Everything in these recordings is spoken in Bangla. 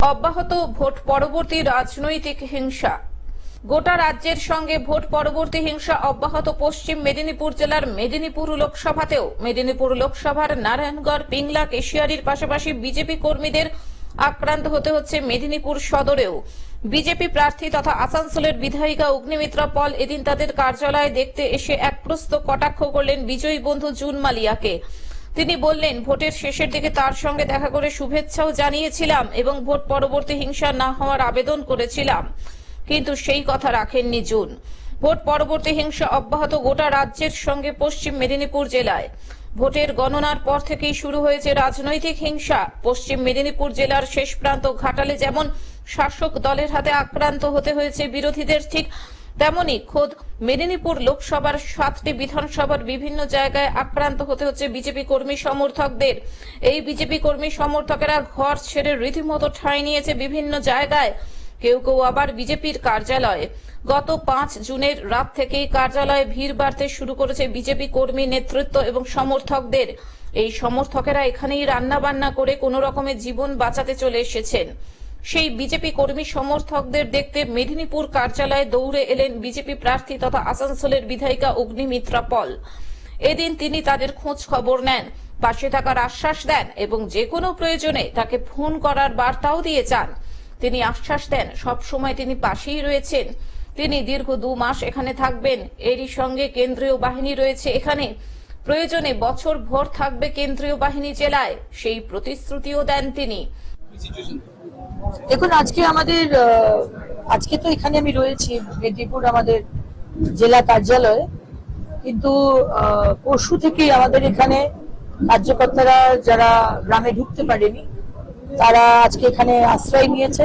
অব্যাহত ভোট পরবর্তী রাজনৈতিক হিংসা। গোটা রাজ্যের সঙ্গে ভোট পরবর্তী হিংসা অব্যাহত পশ্চিম মেদিনীপুর জেলার মেদিনীপুর লোকসভাতেও। মেদিনীপুর লোকসভার নারায়ণগড়, পিংলা, কেশিয়ারির পাশাপাশি বিজেপি কর্মীদের আক্রান্ত হতে হচ্ছে মেদিনীপুর সদরেও। বিজেপি প্রার্থী তথা আসানসোলের বিধায়িকা অগ্নিমিত্রা পল এদিন তাদের কার্যালয়ে দেখতে এসে এক প্রস্ত কটাক্ষ করলেন বিজয়ী বন্ধু জুন মালিয়াকে তিনি বললেন, ভোটের শেষের দিকে তার সঙ্গে দেখা করে শুভেচ্ছাও জানিয়েছিলাম এবং ভোট পরবর্তী হিংসা না হওয়ার আবেদন করেছিলাম। কিন্তু সেই কথা রাখেননি জুন। ভোট পরবর্তী হিংসা অব্যাহত গোটা রাজ্যের সঙ্গে পশ্চিম মেদিনীপুর জেলায়। ভোটের গণনার পর থেকেই শুরু হয়েছে রাজনৈতিক হিংসা। পশ্চিম মেদিনীপুর জেলার শেষ প্রান্ত ঘাটালে যেমন শাসক দলের হাতে আক্রান্ত হতে হয়েছে বিরোধীদের, ঠিক তেমনি খোদ মেদিনীপুর লোকসভার সাতটি বিধানসভার বিভিন্ন জায়গায় আক্রান্ত হতে হচ্ছে বিজেপি কর্মী সমর্থকদের। এই বিজেপি কর্মী সমর্থকেরা ঘর ছেড়ে রীতিমতো ঠাঁই নিয়েছে বিভিন্ন জায়গায়। কেউ কেউ আবার বিজেপির কার্যালয়ে। গত পাঁচ জুনের রাত থেকেই কার্যালয়ে ভিড় বাড়তে শুরু করেছে বিজেপি কর্মী নেতৃত্ব এবং সমর্থকদের। এই সমর্থকেরা এখানেই রান্না বান্না করে কোনো রকমের জীবন বাঁচাতে চলে এসেছেন। সেই বিজেপি কর্মী সমর্থকদের দেখতে মেদিনীপুর কার্যালয়ে দৌড়ে এলেন বিজেপি প্রার্থী তথা আসানসোলের বিধায়িকা অগ্নিমিত্রা পল। এদিন তিনি তাদের খোঁজ খবর নেন, পাশে থাকার আশ্বাস দেন এবং যে কোনো প্রয়োজনে তাকে ফোন করার বার্তাও দিয়ে যান। তিনি আশ্বাস দেন সব সময় তিনি পাশেই রয়েছেন। তিনি দীর্ঘ দু মাস এখানে থাকবেন, এরই সঙ্গে কেন্দ্রীয় বাহিনী রয়েছে এখানে। প্রয়োজনে বছর ভর থাকবে কেন্দ্রীয় বাহিনী জেলায়, সেই প্রতিশ্রুতিও দেন তিনি। দেখুন, আজকে আমাদের আজকে তো এখানে আমি রয়েছি, মেদিনীপুর আমাদের জেলা কার্যালয়ে। কিন্তু পরশু থেকে আমাদের এখানে কার্যকর্তারা যারা গ্রামে ঢুকতে পারেনি, তারা আজকে এখানে আশ্রয় নিয়েছে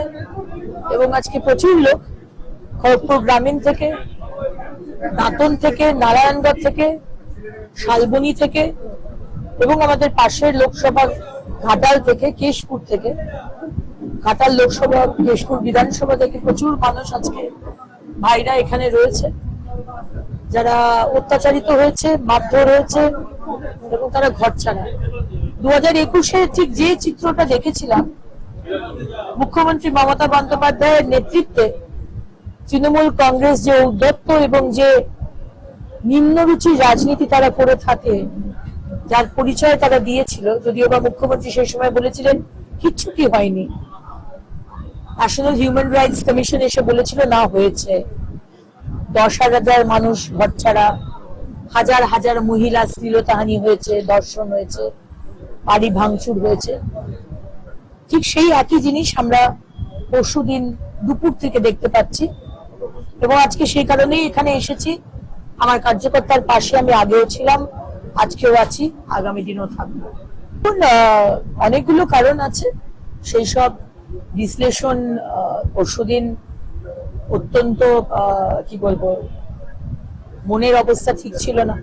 এবং আজকে প্রচুর লোক খড়গপুর গ্রামীণ থেকে, দাঁতন থেকে, নারায়ণগড় থেকে, শালবনি থেকে এবং আমাদের পাশের লোকসভা ঘাটাল থেকে কেশপুর থেকে, ঘাটাল লোকসভা, কেশপুর বিধানসভা থেকে প্রচুর মানুষ আজকে ভাইরা এখানে রয়েছে। যারা অত্যাচারিত হয়েছে, মারধর হয়েছে এবং তারা ঘর ছাড়া। দু হাজার একুশে ঠিক যে চিত্রটা দেখেছিলাম, মুখ্যমন্ত্রী মমতা বন্দ্যোপাধ্যায়ের নেতৃত্বে তৃণমূল কংগ্রেস যে উদ্যত্ত এবং যে নিম্নরুচি রাজনীতি তারা করে থাকে যার পরিচয় তারা দিয়েছিল, যদিও বা মুখ্যমন্ত্রী সেই সময় বলেছিলেন, কিচ্ছুটি হয়নি। ন্যাশনাল হিউম্যান রাইটস কমিশন এসে বলেছিল, না, হয়েছে। দশ হাজার মানুষ ঘর ছাড়া, হাজার হাজার মহিলা শ্লীলতাহানি হয়েছে, দর্শন হয়েছে, বাড়ি ভাঙচুর হয়েছে। ঠিক সেই একই জিনিস আমরা পরশুদিন দুপুর থেকে দেখতে পাচ্ছি। এবং আজকে সেই কারণেই এখানে এসেছি। আমার কার্যকর্তার পাশে আমি আগেও ছিলাম। আজকেও আছি, আগামী দিনও থাকব। অনেকগুলো কারণ আছে, সেই সব বিশ্লেষণ পরশুদিন অত্যন্ত কি বলব, মনের অবস্থা ঠিক ছিল না।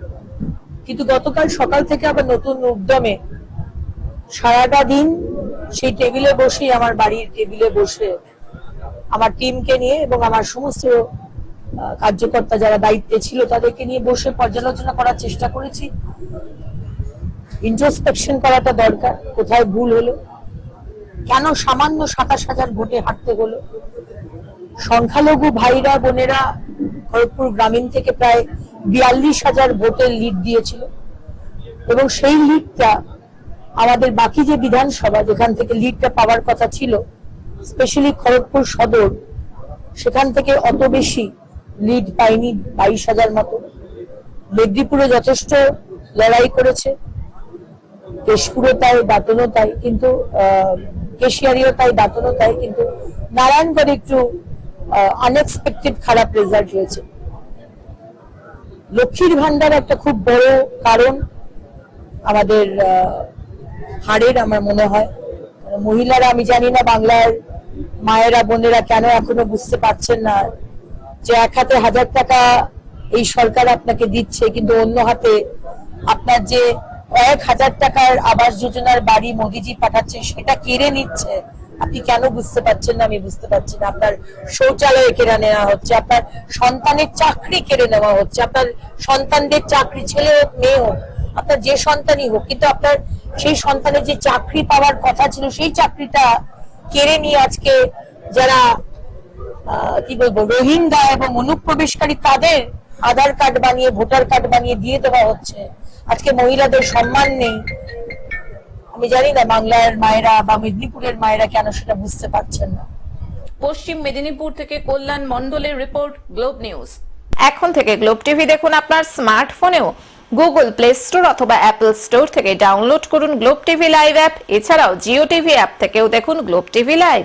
কিন্তু গতকাল সকাল থেকে আবার নতুন উদ্যমে সারাটা দিন সেই টেবিলে বসেই, আমার বাড়ির টেবিলে বসে, আমার টিমকে নিয়ে এবং আমার সমস্ত কার্যকর্তা যারা দায়িত্বে ছিল তাদেরকে নিয়ে বসে পর্যালোচনা করার চেষ্টা করেছি। ইন্ট্রোস্পেকশন করাটা দরকার, কোথায় ভুল হলো? কেন সামান্য সাতাশ হাজার ভোটে হাঁটতে হলো? সংখ্যালঘু ভাইরা, বোনেরা খড়গপুর গ্রামীণ থেকে প্রায় বিয়াল্লিশ হাজার ভোটের লিড দিয়েছিল। এবং সেই লিডটা আমাদের বাকি যে বিধানসভা, যেখান থেকে লিডটা পাওয়ার কথা ছিল স্পেশালি খড়গপুর সদর, সেখান থেকে অত বেশি লিড পাইনি বাইশ হাজার মতো। মেদিনীপুরে যথেষ্ট লড়াই করেছে। কেশপুরও তাই, দাঁতনও তাই, কিন্তু কেশিয়ারিও তাই, দাঁতনও তাই, কিন্তু নারায়ণগড়ে একটু আনএক্সপেক্টেড খারাপ রেজাল্ট হয়েছে। লক্ষ্মীর ভান্ডার একটা খুব বড় কারণ আমাদের হারের আমার মনে হয়। মহিলারা, আমি জানি না বাংলার মায়েরা, বোনেরা কেন এখনও বুঝতে পারছেন না। যে এক হাতে হাজার টাকা এই সরকার আপনাকে দিচ্ছে, কিন্তু অন্য হাতে আপনার যে কয়েক হাজার টাকার আবাস যোজনার বাড়ি মোদিজি পাঠাচ্ছে, সেটা কেড়ে নিচ্ছে। আপনি কেন বুঝতে পারছেন না? আমি বুঝতে পারছি না। আপনার শৌচালয়ে কেড়ে নেওয়া হচ্ছে, আপনার সন্তানের চাকরি কেড়ে নেওয়া হচ্ছে, আপনার সন্তানদের চাকরি, ছেলে হোক, মেয়ে হোক, আপনার যে সন্তানই হোক, কিন্তু আপনার সেই সন্তানের যে চাকরি পাওয়ার কথা ছিল, সেই চাকরিটা কেড়ে নিয়ে আজকে যারা কি বলব রোহিঙ্গা এবং অনুপ্রবেশকারী তাদের আধার কার্ড বানিয়ে ভোটার কার্ড বানিয়ে দিয়ে দেওয়া হচ্ছে? আজকে মহিলাদের সম্মান নেই। আমি জানি না বাংলার মায়েরা বা মেদিনীপুরের মায়েরা কেন সেটা বুঝতে পারছেন না। পশ্চিম মেদিনীপুর থেকে কল্যাণ মণ্ডলের রিপোর্ট গ্লোব নিউজ। এখন থেকে গ্লোব টিভি দেখুন আপনার স্মার্টফোনেও। গুগল প্লে স্টোর অথবা অ্যাপল স্টোর থেকে ডাউনলোড করুন গ্লোব টিভি লাইভ অ্যাপ। এছাড়াও জিও টিভি অ্যাপ থেকেও দেখুন গ্লোব টিভি লাইভ।